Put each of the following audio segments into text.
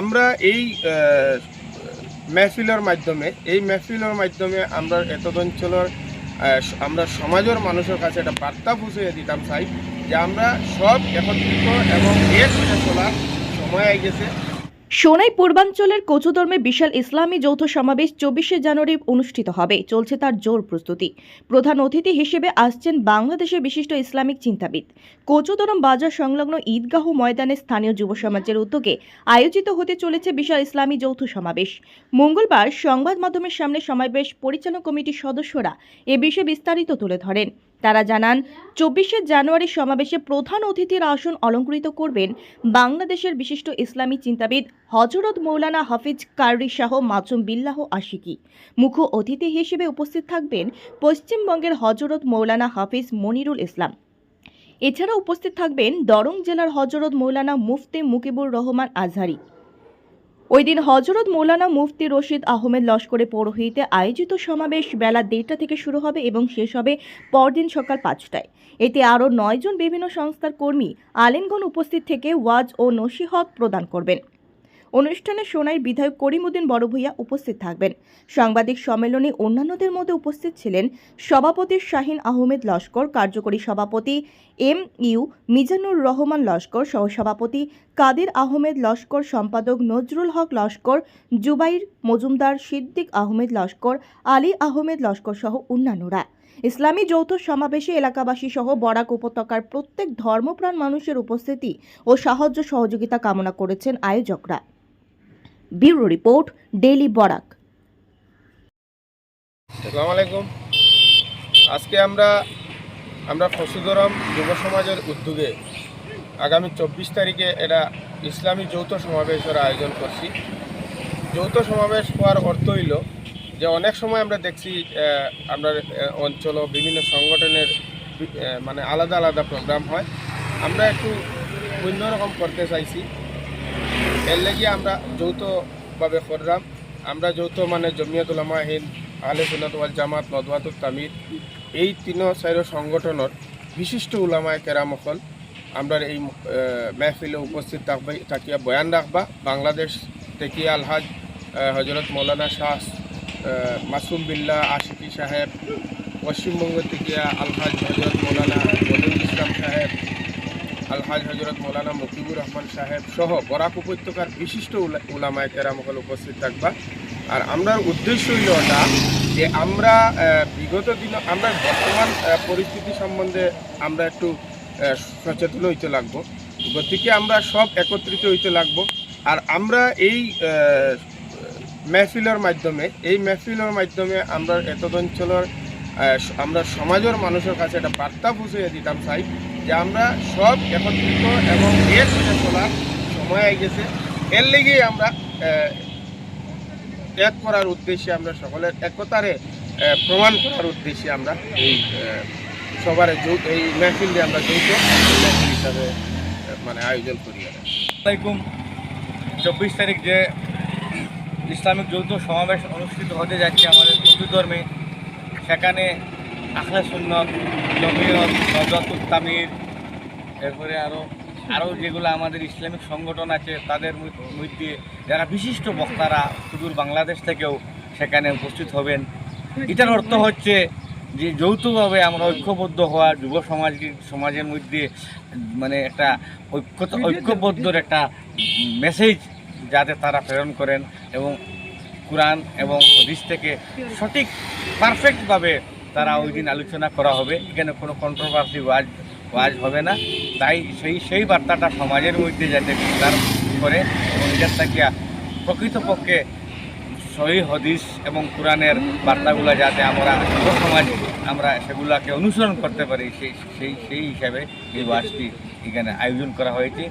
আমরা এই মেহফিলের মাধ্যমে, এই মেহফিলের মাধ্যমে আমরা এত অঞ্চলের আমরা সমাজের মানুষের কাছে একটা বার্তা পৌঁছে দিতাম চাই যে আমরা সব একত্রিত এবং হয়ে চলার সময় আই গেছে। সোনাই পূর্বাঞ্চলের কোচুদর্মে বিশাল ইসলামী যৌথ সমাবেশ চব্বিশে জানুয়ারি অনুষ্ঠিত হবে। চলছে তার জোর প্রস্তুতি। প্রধান অতিথি হিসেবে আসছেন বাংলাদেশের বিশিষ্ট ইসলামিক চিন্তাবিদ। কোচুদরম বাজার সংলগ্ন ঈদগাহ ময়দানে স্থানীয় যুব সমাজের উদ্যোগে আয়োজিত হতে চলেছে বিশাল ইসলামী যৌথ সমাবেশ। মঙ্গলবার সংবাদ মাধ্যমের সামনে সমাবেশ পরিচালনা কমিটির সদস্যরা এ বিষয়ে বিস্তারিত তুলে ধরেন। তারা জানান, চব্বিশে জানুয়ারি সমাবেশে প্রধান অতিথির আসন অলঙ্কৃত করবেন বাংলাদেশের বিশিষ্ট ইসলামী চিন্তাবিদ হজরত মৌলানা হাফিজ কারি শাহ মাসুম বিল্লাহ আশিকি। মুখ্য অতিথি হিসেবে উপস্থিত থাকবেন পশ্চিমবঙ্গের হজরত মৌলানা হাফিজ মনিরুল ইসলাম। এছাড়া উপস্থিত থাকবেন দরং জেলার হজরত মৌলানা মুফতে মুকিবুর রহমান আজহারি। ওই দিন হজরত মৌলানা মুফতি রশিদ আহমেদ লস্করে পৌরোহিতে আয়োজিত সমাবেশ বেলা দেড়টা থেকে শুরু হবে এবং শেষ হবে পরদিন সকাল পাঁচটায়। এতে আরও নয়জন বিভিন্ন সংস্থার কর্মী, আলিমগণ উপস্থিত থেকে ওয়াজ ও নসিহত প্রদান করবেন। অনুষ্ঠানে সোনাই বিধায়ক করিমউদ্দিন বড়ভূইয়া উপস্থিত থাকবেন। সাংবাদিক সম্মেলনে অন্যান্যদের মধ্যে উপস্থিত ছিলেন সভাপতি শাহিন আহমেদ লস্কর, কার্যকরী সভাপতি এম ইউ মিজানুর রহমান লস্কর, সহসভাপতি কাদের আহমেদ লস্কর, সম্পাদক নজরুল হক লস্কর, জুবাইর মজুমদার সিদ্দিক আহমেদ লস্কর, আলী আহমেদ লস্কর সহ অন্যান্যরা। ইসলামী যৌথ সমাবেশে এলাকাবাসী সহ বরাক উপত্যকার প্রত্যেক ধর্মপ্রাণ মানুষের উপস্থিতি ও সাহায্য সহযোগিতা কামনা করেছেন আয়োজকরা। Bureau report, daily Barak. আসসালামু আলাইকুম। আজকে আমরা আমরা ফসুদরম যুব সমাজের উদ্যোগে আগামী চব্বিশ তারিখে এটা ইসলামী যৌথ সমাবেশের আয়োজন করছি। যৌথ সমাবেশ হওয়ার অর্থ হইল যে অনেক সময় আমরা দেখছি আমরা অঞ্চল বিভিন্ন সংগঠনের মানে আলাদা আলাদা প্রোগ্রাম হয়। আমরা একটু অন্যরকম করতে চাইছি। এর লেগে আমরা যৌথভাবে করলাম। আমরা যৌথ মানে জমিয়ত উলামা হিন্দ, আহলে জামাত নদওয়াতুল তামির, এই তিন চাইর সংগঠনের বিশিষ্ট উলামায় কেরামকল আমরা এই মেহফিলে উপস্থিত থাকবে, থাকিয়া বয়ান রাখবা। বাংলাদেশ থেকে আলহাজ হজরত মৌলানা শাহ মাসুম বিল্লাহ, আশিকি সাহেব, পশ্চিমবঙ্গ থেকে আলহাজ হজরত মৌলানা মদুল ইসলাম সাহেব আলহাজ হজরত মৌলানা মুকিবুর রহমান সাহেব সহ বরাক উপত্যকার বিশিষ্ট উলা- উলামায়ে কেরামকল উপস্থিত থাকবা। আর আমরার উদ্দেশ্য হইল ওটা যে আমরা বিগত দিন আমরা বর্তমান পরিস্থিতি সম্বন্ধে আমরা একটু সচেতন হইতে লাগবো। গতিকে আমরা সব একত্রিত হইতে লাগবো। আর আমরা এই মেহফিলের মাধ্যমে, এই মেহফিলের মাধ্যমে আমরা এত অঞ্চলের আমরা সমাজের মানুষের কাছে একটা বার্তা পৌঁছে দিতাম চাই যে আমরা সব একত্রিত এবং এক হয়ে চলার সময় আই গেছে এর লেগেই আমরা এক করার উদ্দেশ্যে আমরা সকলের একতারে প্রমাণ করার উদ্দেশ্যে আমরা এই সবার যৌ- এই মেহফিলটি আমরা যৌথ মেহফিল হিসাবে মানে আয়োজন করি। আলাইকুম চব্বিশ তারিখ যে ইসলামিক যৌথ সমাবেশ অনুষ্ঠিত হতে যাচ্ছে আমাদের হিন্দু ধর্মে সেখানে আখলা সুন্নত, জমিয়ত নজরতুল তামির এরপরে আরও আরও যেগুলো আমাদের ইসলামিক সংগঠন আছে, তাদের মধ্যে যারা বিশিষ্ট বক্তারা সুদূর বাংলাদেশ থেকেও সেখানে উপস্থিত হবেন। এটার অর্থ হচ্ছে যে যৌথভাবে আমরা ঐক্যবদ্ধ হওয়া, যুব সমাজ সমাজের মধ্যে মানে একটা ঐক্য ঐক্যবদ্ধর একটা মেসেজ যাতে তারা প্রেরণ করেন এবং কোরআন এবং হদিস থেকে সঠিক পারফেক্টভাবে তারা ওই দিন আলোচনা করা হবে। এখানে কোনো কন্ট্রোভার্সি ওয়াজ ওয়াজ হবে না। তাই সেই সেই বার্তাটা সমাজের মধ্যে যাতে বিস্তার করে এবং এটার থাকিয়া প্রকৃতপক্ষে সহি হদিস এবং কোরআনের বার্তাগুলো যাতে আমরা সমাজে, আমরা সেগুলোকে অনুসরণ করতে পারি, সেই সেই সেই হিসাবে এই ওয়াজটি এখানে আয়োজন করা হয়েছে।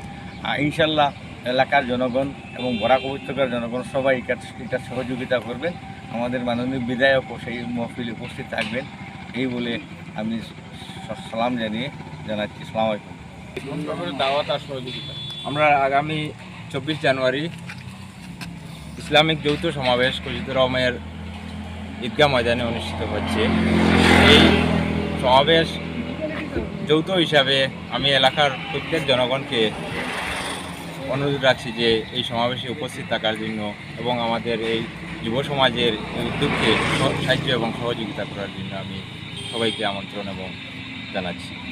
ইনশাল্লাহ এলাকার জনগণ এবং বরাক উপত্যকার জনগণ সবাই এটা সহযোগিতা করবেন আমাদের মাননীয় বিধায়কও সেই মহফিলে উপস্থিত থাকবেন। এই বলে আমি সালাম জানিয়ে জানাচ্ছি। সালাম আলাইকুম। দাওয়াত আর সহযোগিতা। আমরা আগামী চব্বিশ জানুয়ারি ইসলামিক যৌথ সমাবেশ কুচিতরমের ঈদগাহ ময়দানে অনুষ্ঠিত হচ্ছে। এই সমাবেশ যৌথ হিসাবে আমি এলাকার প্রত্যেক জনগণকে অনুরোধ রাখছি যে এই সমাবেশে উপস্থিত থাকার জন্য এবং আমাদের এই যুব সমাজের উদ্যোগকে সাহায্য এবং সহযোগিতা করার জন্য আমি সবাইকে আমন্ত্রণ এবং জানাচ্ছি।